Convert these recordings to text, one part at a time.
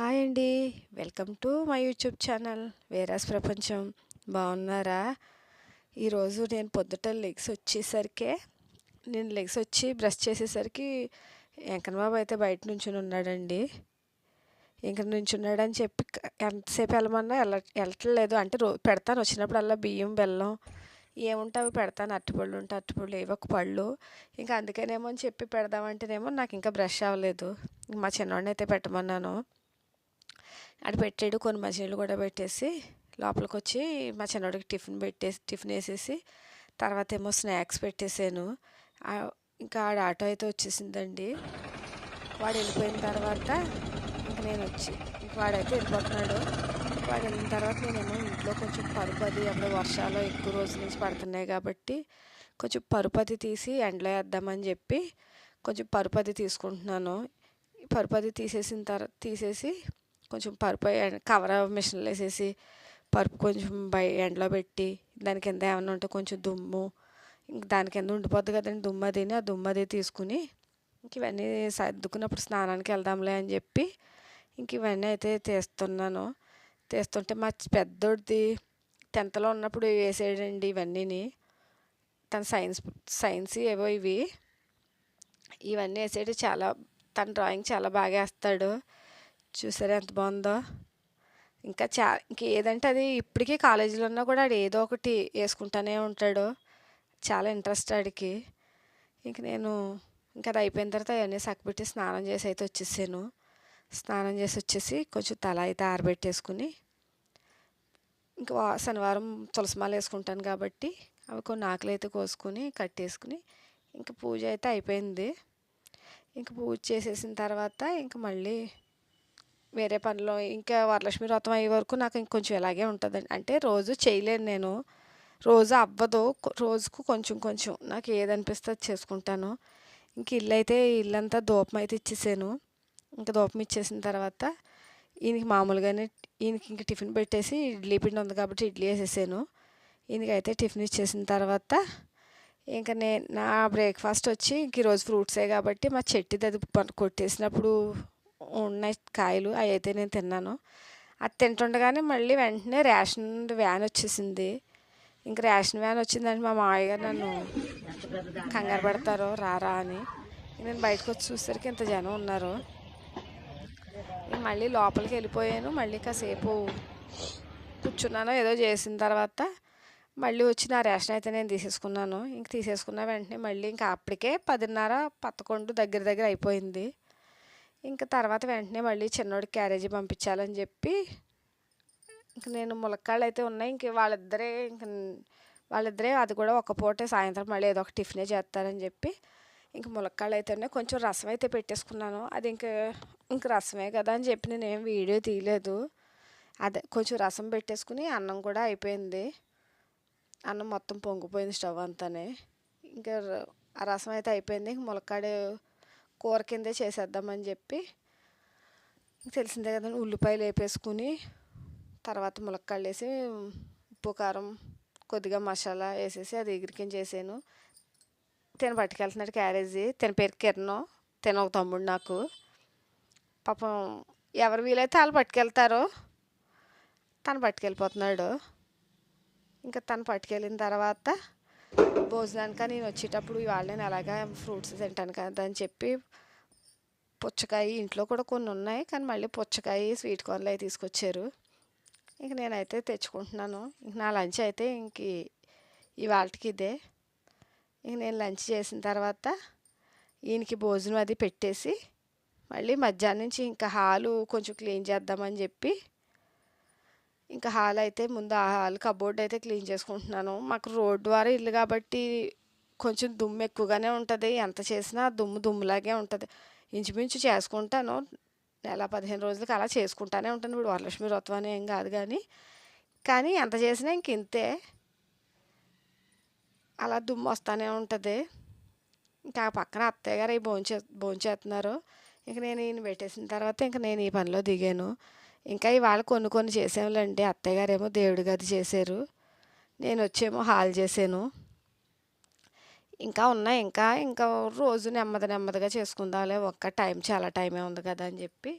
Hi అండి. Welcome to my YouTube channel వేరాస్ ప్రపంచం. బాగున్నారా? ఈరోజు నేను పొద్దుట లెగ్స్ వచ్చేసరికి నేను లెగ్స్ వచ్చి బ్రష్ చేసేసరికి వెంకన్నబాబు అయితే బయట నుంచుని ఉన్నాడండి. ఇంక నుంచున్నాడని చెప్పి ఎంతసేపు వెళ్ళమన్నా వెళ్ళ వెళ్ళట్లేదు. అంటే రో పెడతాను. వచ్చినప్పుడల్లా బియ్యం బెల్లం ఏముంటే అవి పెడతాను. అరటిపళ్ళు ఉంటే అరటిపళ్ళు ఏవో ఒక పళ్ళు. ఇంకా అందుకనేమో అని చెప్పి పెడదామంటేనేమో నాకు ఇంకా బ్రష్ అవ్వలేదు. మా చిన్నవాడిని అయితే పెట్టమన్నాను. అది పెట్టాడు కొన్ని మంచినీళ్ళు కూడా పెట్టేసి లోపలికి వచ్చి మా చిన్నోడికి టిఫిన్ పెట్టేసి టిఫిన్ వేసేసి తర్వాత ఏమో స్నాక్స్ పెట్టేసాను. ఇంకా ఆడ ఆటో అయితే వచ్చేసిందండి. వాడు వెళ్ళిపోయిన తర్వాత ఇంక నేను వచ్చి ఇంక వాడైతే వెళ్ళిపోతున్నాడు. వాడు వెళ్ళిన తర్వాత నేనేమో ఇంట్లో కొంచెం పరుపు అది అప్పుడు వర్షాలు ఎక్కువ రోజుల నుంచి పడుతున్నాయి కాబట్టి కొంచెం పరుపు అది తీసి ఎండలో వేద్దామని చెప్పి కొంచెం పరుపు అది తీసుకుంటున్నాను. పరుపు అది తీసేసిన తర్వాత తీసేసి కొంచెం పరుపు ఎ- కవర్ మిషన్లో వేసేసి పరుపు కొంచెం బయ ఎండలో పెట్టి దాని కింద ఏమైనా ఉంటే కొంచెం దుమ్ము ఇంక దాని కింద ఉండిపోద్ది కదండి దుమ్ము అదిని ఆ దుమ్ము అది తీసుకుని ఇంక ఇవన్నీ సర్దుకున్నప్పుడు స్నానానికి వెళ్దాంలే అని చెప్పి ఇంక ఇవన్నీ అయితే తీస్తున్నాను. తీస్తుంటే మా పెద్దోడిది టెన్త్లో ఉన్నప్పుడు వేసేయండి ఇవన్నీని. తన సైన్స్ సైన్స్ ఏవో ఇవి. ఇవన్నీ వేసేటి చాలా తన డ్రాయింగ్ చాలా బాగా వేస్తాడు. చూసారా ఎంత బాగుందో? ఇంకా చా ఇంక ఏదంటే అది ఇప్పటికీ కాలేజీలో ఉన్నా కూడా ఆడు ఏదో ఒకటి వేసుకుంటానే ఉంటాడు. చాలా ఇంట్రెస్ట్ ఆడికి. ఇంక నేను ఇంకా అది అయిపోయిన తర్వాత అవన్నీ సక్కబెట్టి స్నానం చేసి అయితే వచ్చేసాను. స్నానం చేసి వచ్చేసి కొంచెం తల అయితే ఆరబెట్టేసుకుని ఇంకా వా- శనివారం తులసిమాలు వేసుకుంటాను కాబట్టి అవి కొన్ని ఆకులు అయితే కోసుకుని కట్టేసుకుని ఇంకా పూజ అయితే అయిపోయింది. ఇంకా పూజ చేసేసిన తర్వాత ఇంకా మళ్ళీ వేరే పనిలో ఇంకా వరలక్ష్మి వ్రతం అయ్యే వరకు నాకు ఇంకొంచెం ఇలాగే ఉంటుందండి. అంటే రోజు చేయలేను నేను. రోజు అవ్వదు. రోజుకు కొంచెం కొంచెం నాకు ఏదనిపిస్తే అది చేసుకుంటాను. ఇంక ఇల్లు అయితే ఇల్లంతా దూపం అయితే ఇచ్చేసాను. ఇంకా దూపం ఇచ్చేసిన తర్వాత ఈయనకి మామూలుగానే ఈయనకి ఇంక టిఫిన్ పెట్టేసి ఇడ్లీ పిండి ఉంది కాబట్టి ఇడ్లీ వేసేసాను. ఈయనకైతే టిఫిన్ ఇచ్చేసిన తర్వాత ఇంకా నేను నా బ్రేక్ఫాస్ట్ వచ్చి ఇంక ఈరోజు ఫ్రూట్సే కాబట్టి మా చెట్టిది అది కొట్టేసినప్పుడు ఉన్నాయి కాయలు అవి అయితే నేను తిన్నాను. అది తింటుండగానే మళ్ళీ వెంటనే రేషన్ వ్యాన్ వచ్చేసింది. ఇంక రేషన్ వ్యాన్ వచ్చిందని మా మామయ్య గారు నన్ను కంగారు పెడతారు రారా అని. నేను బయటకు వచ్చి చూసరికి ఇంత జనం ఉన్నారు. నేను మళ్ళీ లోపలికి వెళ్ళిపోయాను. మళ్ళీ కాసేపు కూర్చున్నాను. ఏదో చేసిన తర్వాత మళ్ళీ వచ్చి నా రేషన్ అయితే నేను తీసేసుకున్నాను. ఇంక తీసేసుకున్న వెంటనే మళ్ళీ ఇంకా అప్పటికే పదిన్నర పదకొండు దగ్గర దగ్గర అయిపోయింది. ఇంకా తర్వాత వెంటనే మళ్ళీ చిన్నోడికి క్యారేజీ పంపించాలని చెప్పి ఇంక నేను ములక్కాళ్ళు అయితే ఉన్నాయి. ఇంక వాళ్ళిద్దరే ఇంక వాళ్ళిద్దరే అది కూడా ఒక పూటే సాయంత్రం మళ్ళీ ఏదో ఒక టిఫినే చేస్తారని చెప్పి ఇంక ములక్కాళ్ళు అయితే ఉన్నాయి. కొంచెం రసం అయితే పెట్టేసుకున్నాను. అది ఇంక ఇంక రసమే కదా అని చెప్పి నేను ఏం వీడియో తీయలేదు. అదే కొంచెం రసం పెట్టేసుకుని అన్నం కూడా అయిపోయింది. అన్నం మొత్తం పొంగిపోయింది స్టవ్ అంతానే. ఇంకా ర- ఆ రసం అయితే అయిపోయింది. ఇంక ములక్కాడు కూర కిందే చేసేద్దామని చెప్పి తెలిసిందే కదండి ఉల్లిపాయలు వేపేసుకుని తర్వాత ములక్కాళ్ళు వేసి ఉప్పు కారం కొద్దిగా మసాలా వేసేసి అది ఎగిరికించి చేసాను తిన పట్టుకెళ్తున్నాడు క్యారేజీ. తిన పేరు కిరణం. తిన ఒక తమ్ముడు నాకు. పాపం ఎవరు వీలైతే వాళ్ళు పట్టుకెళ్తారు తను పట్టుకెళ్ళిపోతున్నాడు. ఇంకా తను పట్టుకెళ్ళిన తర్వాత భోజనానికి నేను వచ్చేటప్పుడు ఇవాళ నేను అలాగా ఫ్రూట్స్ తింటాను కదా అని చెప్పి పుచ్చకాయ ఇంట్లో కూడా కొన్ని ఉన్నాయి కానీ మళ్ళీ పుచ్చకాయ స్వీట్ కార్న్లు అవి తీసుకొచ్చారు. ఇంక నేనైతే తెచ్చుకుంటున్నాను. ఇంక నా లంచ్ అయితే ఇంక ఇవాళకి ఇదే. ఇంక నేను లంచ్ చేసిన తర్వాత ఈయనకి భోజనం అది పెట్టేసి మళ్ళీ మధ్యాహ్నం నుంచి ఇంకా హాలు కొంచెం క్లీన్ చేద్దామని చెప్పి ఇంకా హాల్ అయితే ముందు ఆ హాల్ కబోర్డ్ అయితే క్లీన్ చేసుకుంటున్నాను. మాకు రోడ్ ద్వారా ఇల్లు కాబట్టి కొంచెం దుమ్ము ఎక్కువగానే ఉంటుంది. ఎంత చేసినా దుమ్ము దుమ్ములాగే ఉంటుంది. ఇంచుమించు చేసుకుంటాను. నెల పదిహేను రోజులకి అలా చేసుకుంటానే ఉంటాను. ఇప్పుడు వరలక్ష్మి వ్రతం అని ఏం కాదు కానీ. కానీ ఎంత చేసినా ఇంక ఇంతే. అలా దుమ్ము వస్తానే ఉంటుంది. ఇంకా ఆ పక్కన అత్తయ్య గారు అవి భోంచే భోంచేస్తున్నారు ఇంక నేను ఈయన పెట్టేసిన తర్వాత ఇంక నేను ఈ పనిలో దిగాను. ఇంకా ఇవాళ కొన్ని కొన్ని చేసాములేండి అత్తయ్య గారేమో దేవుడి గది చేశారు. నేను వచ్చేమో హాల్ చేశాను. ఇంకా ఉన్నాయి. ఇంకా ఇంకా రోజు నెమ్మది నెమ్మదిగా చేసుకుందాంలే. ఒక్క టైం చాలా టైమే ఉంది కదా అని చెప్పి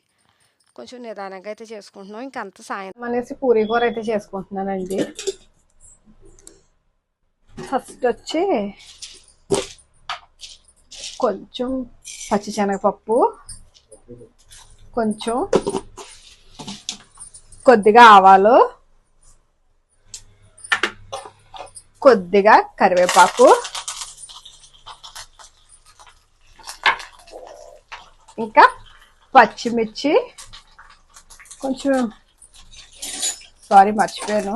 కొంచెం నిదానంగా అయితే చేసుకుంటున్నాం. ఇంకా అంత సాయంత్రం అనేసి పూరీ కూర అయితే చేసుకుంటున్నానండి. ఫస్ట్ వచ్చి కొంచెం పచ్చిశనగపప్పు కొంచెం కొద్దిగా ఆవాలు కొద్దిగా కరివేపాకు ఇంకా పచ్చిమిర్చి. కొంచెం సారీ మర్చిపోయాను.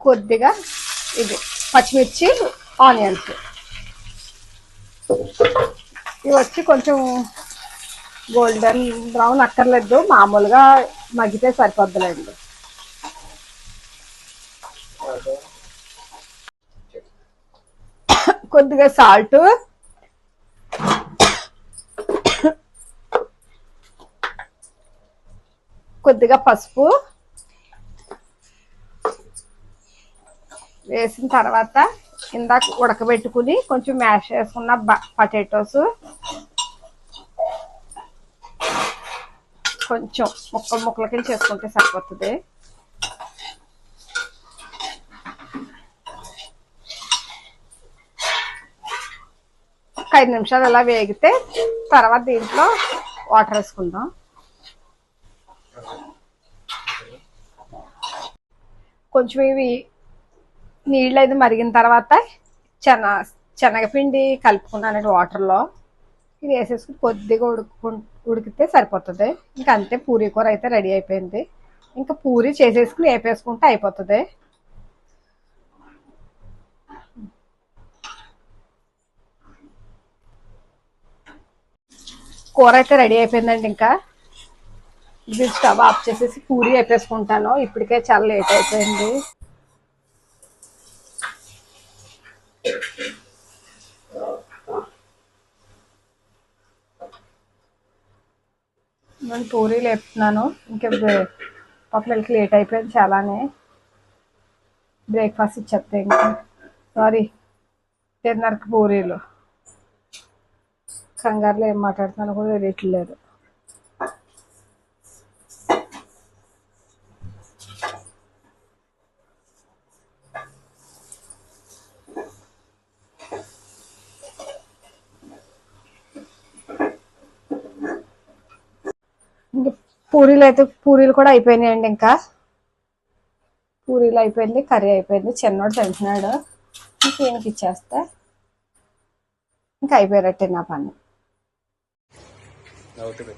కొద్దిగా ఇది పచ్చిమిర్చి ఆనియన్స్. ఇవి వచ్చి కొంచెం గోల్డెన్ బ్రౌన్ అక్కర్లేదు మామూలుగా మగ్గితే సరిపోద్దులేండి. కొద్దిగా సాల్ట్ కొద్దిగా పసుపు. వేసిన తర్వాత ఇందాక ఉడకబెట్టుకుని కొంచెం మ్యాష్ చేసుకున్న పొటాటోస్ కొంచెం ముక్కలు ముక్కల కింద చేసుకుంటే సరిపోతుంది ఒక ఐదు నిమిషాలు అలా వేగితే తర్వాత దీంట్లో వాటర్ వేసుకుందాం కొంచెం ఇవి నీళ్ళు అయితే మరిగిన తర్వాత చెన శనగపిండి కలుపుకున్నానండి వాటర్లో ఇది వేసేసుకుని కొద్దిగా ఉడుకు ఉడికితే సరిపోతుంది. ఇంకా అంతే పూరీ కూర అయితే రెడీ అయిపోయింది. ఇంకా పూరి చేసేసుకుని వేపేసుకుంటే అయిపోతుంది. కూర అయితే రెడీ అయిపోయిందండి ఇంకా. ఇది స్టవ్ ఆఫ్ చేసేసి పూరి వేపేసుకుంటాను. ఇప్పటికే చాలా లేట్ అయిపోయింది. నేను పూరీలు లేపుతున్నాను. ఇంకా పాప లేట్ అయిపోయింది చాలానే. బ్రేక్ఫాస్ట్ ఇచ్చేస్తే ఇంకా. సారీ డిన్నర్కి పూరీలు. కంగారులో ఏం మాట్లాడుతున్నాను కూడా తెలియట్లేదు ఇంకా పూరీలు అయితే పూరీలు కూడా అయిపోయినాయండి ఇంకా. పూరీలు అయిపోయింది కర్రీ అయిపోయింది. చిన్నోడు తింటున్నాడు. ఇంకేనికి ఇచ్చేస్తే. ఇంకా అయిపోయినట్టే నా పని. అవుతుంది.